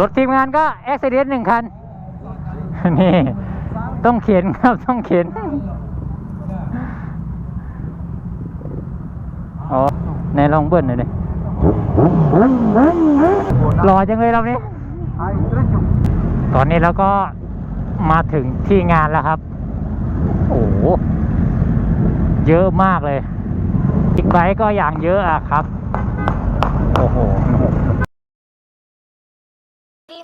รถทีมงานก็เอ็กซ์เดหนึ่งคัน นี่ ต้องเข็นครับต้องเข็นอ๋อในลองเบิ้ลหน่อยดิหล่อจังเลยเรานี้ตอนนี้เราก็มาถึงที่งานแล้วครับ โอ้โห เยอะมากเลยบิ๊กไบก็อย่างเยอะอะครับ โอ้โห สวั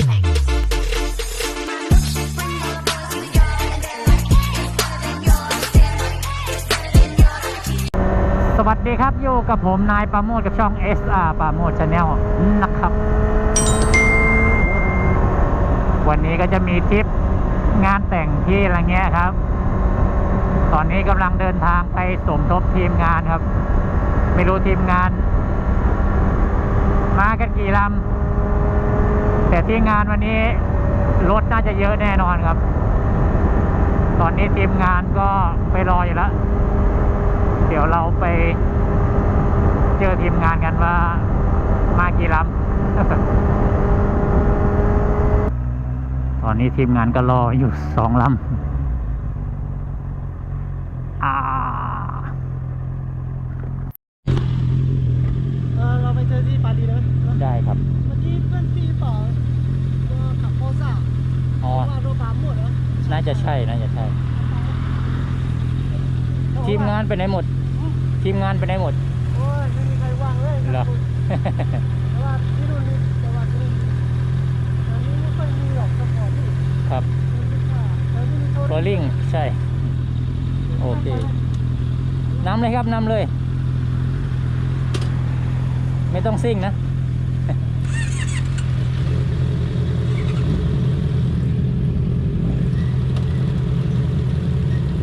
สดีครับ อยู่กับผมนายปราโมทกับช่อง SR ปราโมทชาแนลนะครับ วันนี้ก็จะมีทริปงานแต่งที่อะไรเงี้ยครับ ตอนนี้กำลังเดินทางไปสมทบทีมงานครับ ไม่รู้ทีมงาน มากันกี่ลำ ที่งานวันนี้รถน่าจะเยอะแน่นอนครับ ตอนนี้ทีมงานก็ไปรออยู่แล้ว เดี๋ยวเราไปเจอทีมงานกันว่ามากี่ลำตอนนี้ทีมงานก็รออยู่สองลำอ่า เออเราไปเจอที่ปารีสเลยไหม ได้ครับ เมื่อกี้เพื่อนพี่บอกว่าขับโคซ่า อ๋อ ว่าโดนปาหมดเหรอ น่าจะใช่น่าจะใช่ ทีมงานไปไหนหมด ทีมงานไปไหนหมดโอ้ยไม่มีใครว่างเลยเหรอแต่ว่าที่นู่นนี่แต่ว่าที่นู่นตอนนี้ไม่ค่อยมีหรอกสปอร์ตนี่ครับมีแค่แต่นี่มีโทโรลลิ่งใช่ โอเคนำเลยครับนำเลย ไม่ต้องซิ่งนะ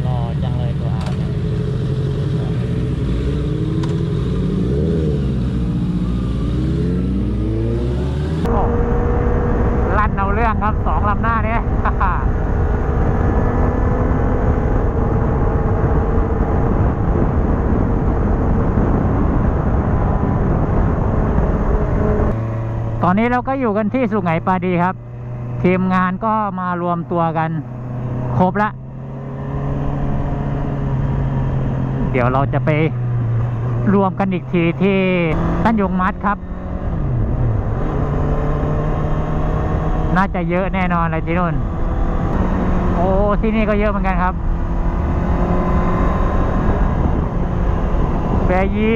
รอจังเลยตัวอาร์เนี่ยโอ้ลั่นเอาเรื่องครับสองลำหน้าเนี้ย ตอ นนี้เราก็อยู่กันที่สุไหงปาดีครับ ทีมงานก็มารวมตัวกัน ครบละ เดี๋ยวเราจะไปรวมกันอีกทีที่ตั้นยงมัดครับ น่าจะเยอะแน่นอนเลยที่นู่น โอ้ที่นี่ก็เยอะเหมือนกันครับเบยี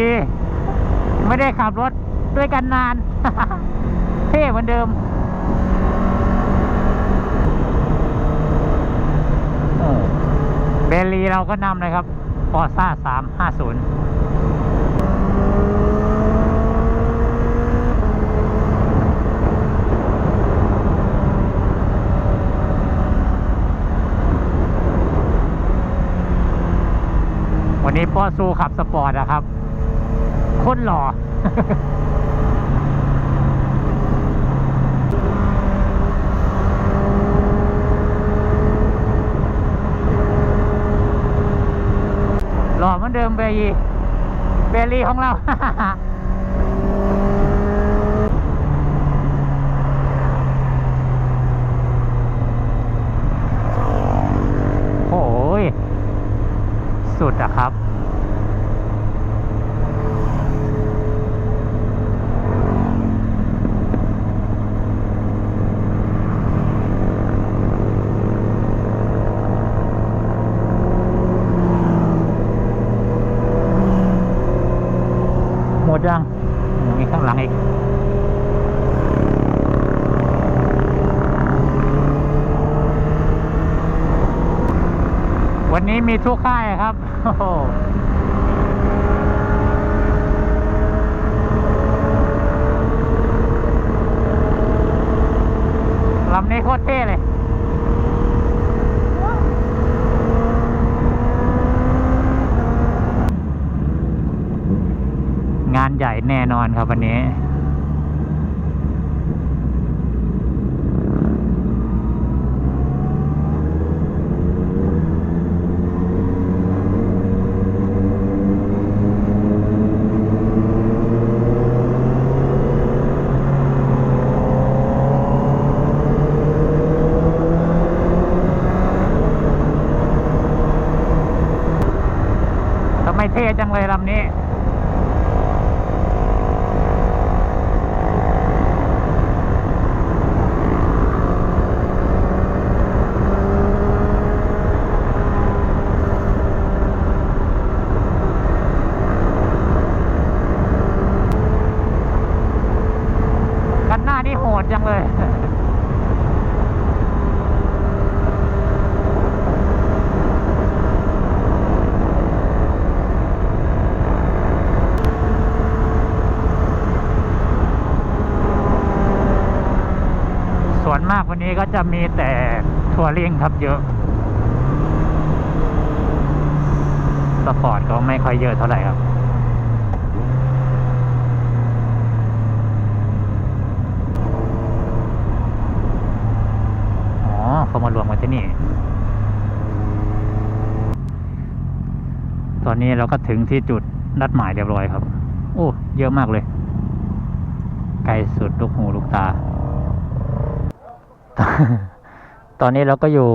ไม่ได้ขับรถด้วยกันนาน ท่เหมือนเดิมเบลลีเราก็นำเลยครับปอซ่าสามห้าศูนย์วันนี้ป้อซูขับสปอร์ตนะครับ คนหล่อ หล่อเห มือนเดิมเบยีเบลลี่ของเรา โอ้ย สุดอะครับ หมดยังมีข้างหลังอีก วันนี้ มีทุกค่ายครับโอ้โหลำนี้โคตรเท่เลยงานใหญ่แน่นอนครับวันนี้ำนี้ คันหน้านี่โห ดจังเลยส่วนมากวันนี้ก็จะมีแต่ทัวริงครับเยอะ สปอร์ตก็ไม่ค่อยเยอะเท่าไหร่ครับ อ๋อ เขามารวมกันที่นี่ ตอนนี้เราก็ถึงที่จุดนัดหมายเรียบร้อยครับ โอ้ เยอะมากเลย ไกลสุดลูกหูลูกตา ตอนนี้เราก็อยู่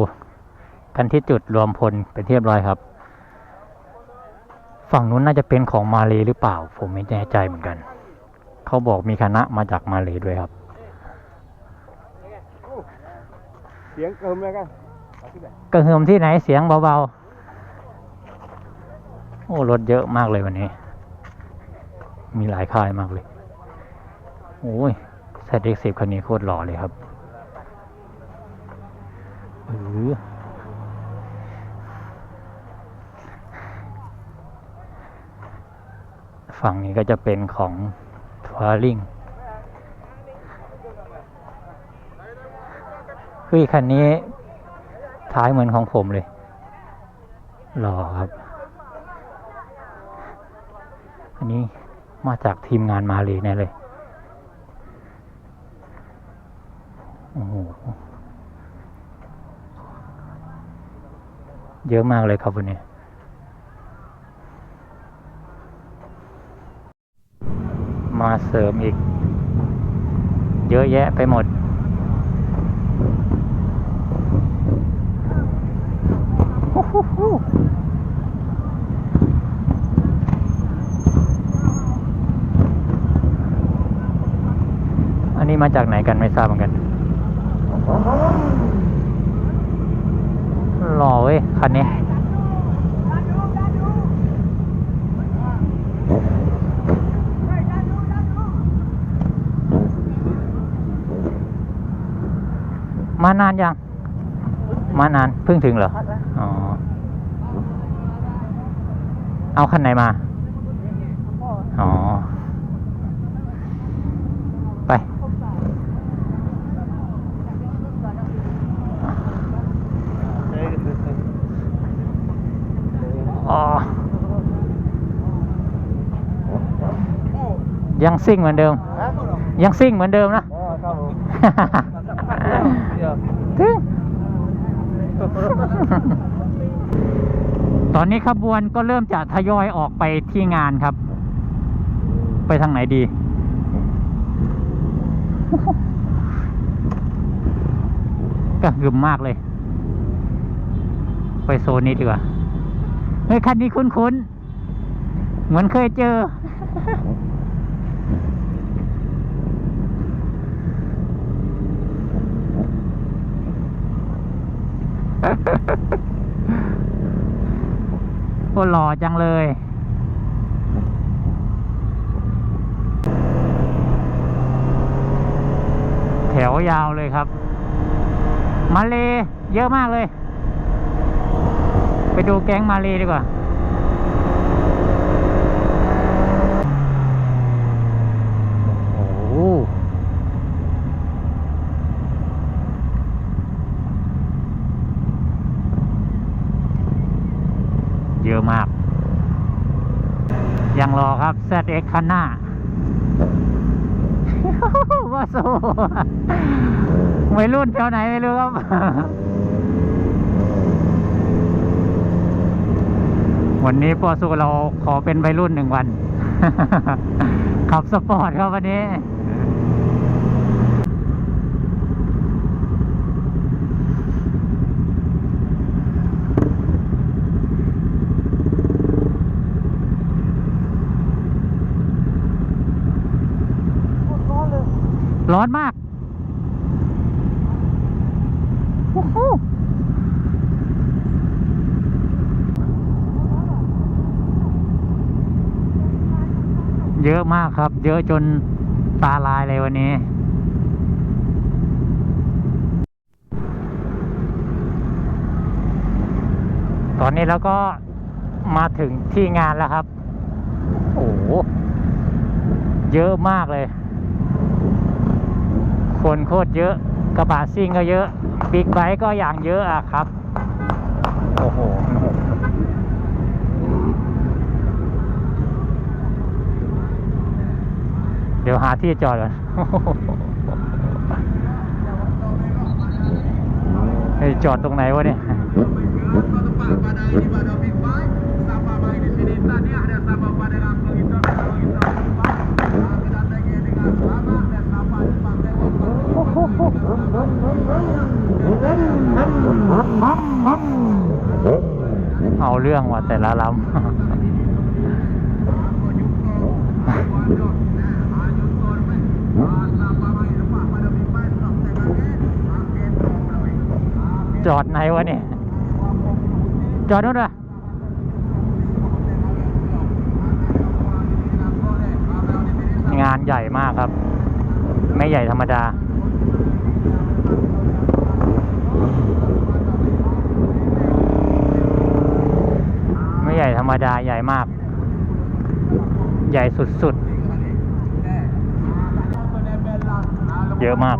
กันที่จุดรวมพลเป็นที่เรียบร้อยครับ ฝั่งนู้นน่าจะเป็นของมาเลหรือเปล่า ผมไม่แน่ใจเหมือนกัน เขาบอกมีคณะมาจากมาเลด้วยครับ เสียงเกิมเลยกันเอาที่ไหนกระหึ่มที่ไหนเสียงเบาๆ โอ้รถเยอะมากเลยวันนี้ มีหลายค่ายมากเลย โอ้ยแซดเอ็กสิบคันนี้โคตรหล่อเลยครับเออฝั่งนี้ก็จะเป็นของทัวริง ฮ้ยคันนี้ท้ายเหมือนของผมเลยหล่อครับ อันนี้มาจากทีมงานมาเลยแน่เลย โอ้โห เยอะมากเลยครับวันนี้มาเสริมอีก เยอะแยะไปหมด อันนี้มาจากไหนกันไม่ทราบเหมือนกัน หล่อเว้ย คันนี้มานานยัง มานานเพิ่งถึงเหรอ อ๋อ เอาคันไหนมา อ๋อ ไปอ๋อยังซิ่งเหมือนเดิมฮะยังซิ่งเหมือนเดิมนะอ๋อครับผมเดี๋ยวถึง ตอนนี้ขบวนก็เริ่มจะทยอยออกไปที่งานครับ ไปทางไหนดี ก็หึมมากเลย ไปโซนนี้ดีกว่า เฮ้ย คันนี้คุ้นๆ เหมือนเคยเจอ คนหล่อจังเลย แถวยาวเลยครับ มาเลเยอะมากเลย ไปดูแก๊งมาเลดีกว่า โอ้โหเยอะมาก ยังรอครับ ZX คันหน้าว่าโซวัยรุ่นแถวไหนไม่รู้ครับวันนี้ปอสูเราขอเป็นวัยรุ่นหนึ่งวัน ขับสปอร์ตครับวันนี้ ร้อนมากโอ้โหเยอะมากครับ เยอะจนตาลายเลยวันนี้ ตอนนี้เราก็มาถึงที่งานแล้วครับ โอ้โหเยอะมากเลย คนโคตรเยอะ กระบะซิ่งก็เยอะบิ๊กไบค์ก็อย่างเยอะอะครับ โอ้โหมันโหเดี๋ยวหาที่จอดก่อนเฮ้ยจอดตรงไหนวะเนี่ย เอาเรื่องว่ะแต่ละลำจอดไหนวะเนี่ย จอดนู่นอะงานใหญ่มากครับ ม่ใหญ่ธรรมดา ไม่ใหญ่ธรรมดาใหญ่มาก ใหญ่สุดๆ เยอะมาก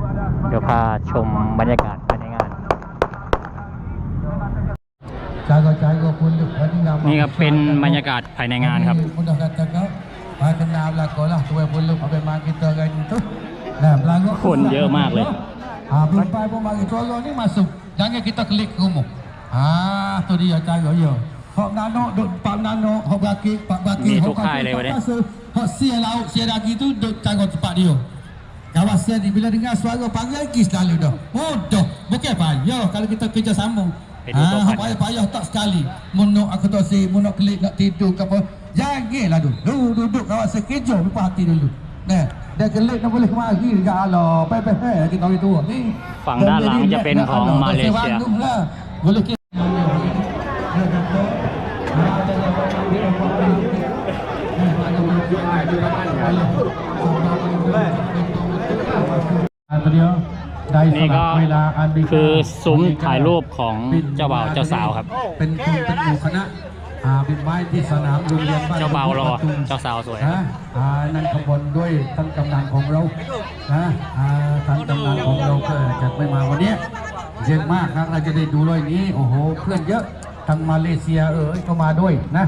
เดี๋ยวพาชมบรรยากาศภายในงาน jaga-jaga punduk tadi nak นี่ครับเป็นบรรยากาศภายในงานครับ mudah kata kau Pak kenal belakang lah tuai punduk apa mak kita kan tu nah belakang คนเยอะมากเลย ha perempuan pun bagi suara ni masuk jangan kita klik rumah ha tu dia cara ya hok nano duk pak nano hok baki pak baki มีทุกค่ายเลยวะเนี่ย hok sia lauk sia dagi tu duk cara tempat dia Kawasan ni bila dengar suara panggil lagi selalu dah. Bodoh. Bukan payah kalau kita kerjasama. Eh, duduk Ah, kat payah payah tak sekali. Munuk aku tak si, munuk klik nak tidur ke apa. Janganlah dulu. Dulu duduk kawasan kerja lupa hati dulu. Nah, dia kelik nak boleh kemari dekat Allah. Pe-pe-pe kita orang tua ni. ฝั่งด้านหลังจะเป็นของมาเลเซีย lah. Boleh kita Đây นี่ก็เวลาอันมีคือซุ้มถ่ายรูปของเจ้าบ่าวเจ้าสาวครับ เป็นคุณเป็นหมู่คณะ อ่าเป็นไม้ที่สนามโรงเรียนบ้านเจ้าบ่าวรอปทุมเจ้าสาวสวยนะอ่านั่นขบวนด้วยท่านกำนันของเรานะอ่าท่านกำนันของเราก็จะไม่มาวันนี้เยอะมากครับเราจะได้ดูด้วยนี้โอ้โหเพื่อนเยอะทางมาเลเซียเออก็มาด้วยนะ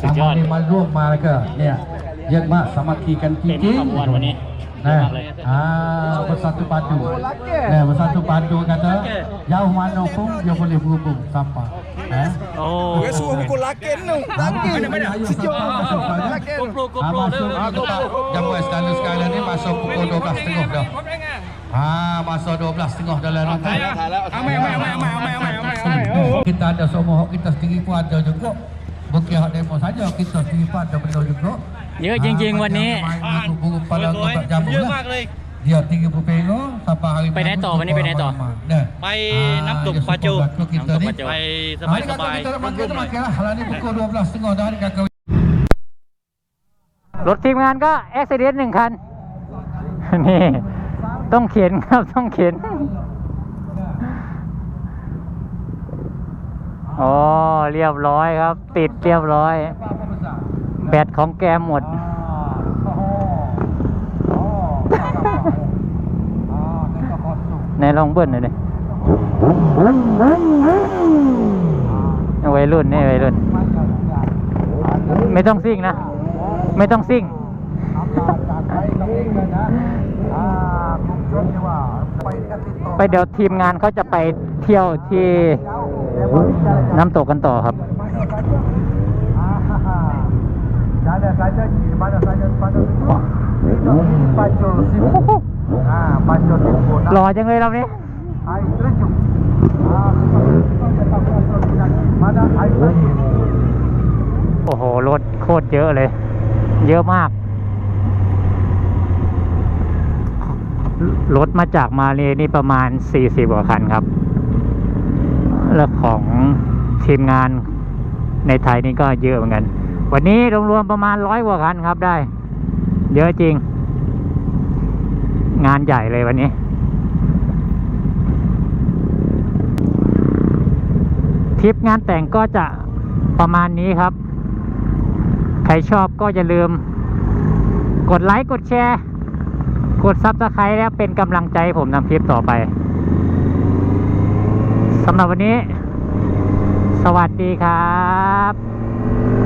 สุดยอดทางมาเลมาร่วมมาแล้วก็เนี่ยเยอะมากสามัคคีกันจริเต็งมขบวนวันนี้ๆ Eh. Ah, bersatu padu. Eh, bersatu padu kata. Jauh mana pun dia boleh berhubung siapa. Eh. Oh. Dia suruh pukul laken tu. Lakin. Sejuk. Koplo, koplo. Masuk. Jam buat standar sekarang ni masuk pukul 12.30 dah. Ha, masa 12.30 dalam ni. Amai, amai, amai, amai, amai, amai. amai. Oh. Kita ada semua kita sendiri pun ada juga. Bukan hak demo saja kita sendiri pun ada benda juga. Ya, jeng-jeng buat ni. Ah, จริงๆวันนี้ Buru pada tempat jamu lah. Dia 30 pego sampai hari ไปไหนต่อวันนี้ไปไหนต่อ Dah. ไปน้ำตกปลาจู kita ni. ไปส Hari บายส kata บาย kita nak makan kita makan lah. Hari ni pukul 12.30 dah ni kakak รถทีมงานก็แอคซิเดนต์หนึ่งคัน นี่ ต้องเข็นครับต้องเข็นอ๋อเรียบร้อยครับ ติดเรียบร้อย แบตของแกหมด ในลองเบิ้ลหน่อยดิวัยรุ่นนี่วัยรุ่น ไม่ต้องซิ่งนะ ไม่ต้องซิ่งไปเดี๋ยวทีมงานเขาจะไปเที่ยวที่น้ำตกกันต่อครับ Ada saja หล่อจังเลยเรานี้ Air terjun. Ah, mana air terjun. โอ้โห รถโคตรเยอะเลย เยอะมาก รถมาจากมาเลนี่ประมาณ 40กว่าคันครับ แล้วของทีมงานในไทยนี่ก็เยอะเหมือนกัน วันนี้รวมๆประมาณร้อยกว่าคันครับได้ เยอะจริง งานใหญ่เลยวันนี้ ทริปงานแต่งก็จะประมาณนี้ครับ ใครชอบก็อย่าลืม กดไลค์ กดแชร์ กดซับสไครต์แล้วเป็นกำลังใจให้ผมทำคลิปต่อไปสำหรับวันนี้ สวัสดีครับ